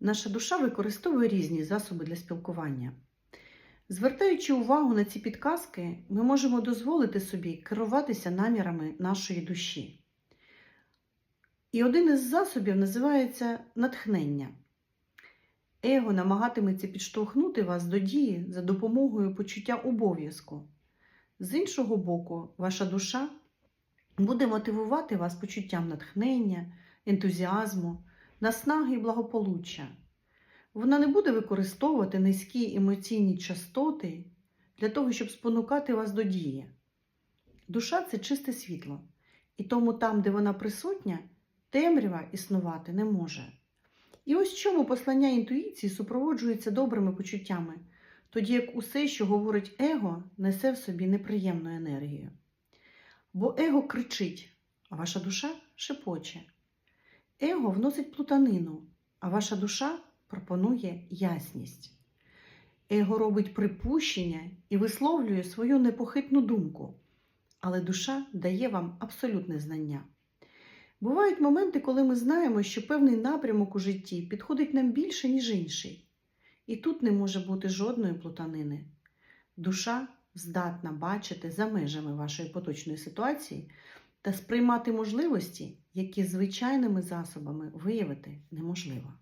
Наша душа використовує різні засоби для спілкування. Звертаючи увагу на ці підказки, ми можемо дозволити собі керуватися намірами нашої душі. І один із засобів називається натхнення. Его намагатиметься підштовхнути вас до дії за допомогою почуття обов'язку. З іншого боку, ваша душа буде мотивувати вас почуттям натхнення, ентузіазму, наснаги і благополуччя. Вона не буде використовувати низькі емоційні частоти для того, щоб спонукати вас до дії. Душа це чисте світло, і тому там, де вона присутня, темрява існувати не може. І ось чому послання інтуїції супроводжується добрими почуттями, тоді як усе, що говорить его, несе в собі неприємну енергію. Бо его кричить, а ваша душа шепоче. Его вносить плутанину, а ваша душа пропонує ясність. Его робить припущення і висловлює свою непохитну думку, але душа дає вам абсолютне знання. Бувають моменти, коли ми знаємо, що певний напрямок у житті підходить нам більше, ніж інший. І тут не може бути жодної плутанини. Душа здатна бачити за межами вашої поточної ситуації та сприймати можливості, які звичайними засобами виявити неможливо.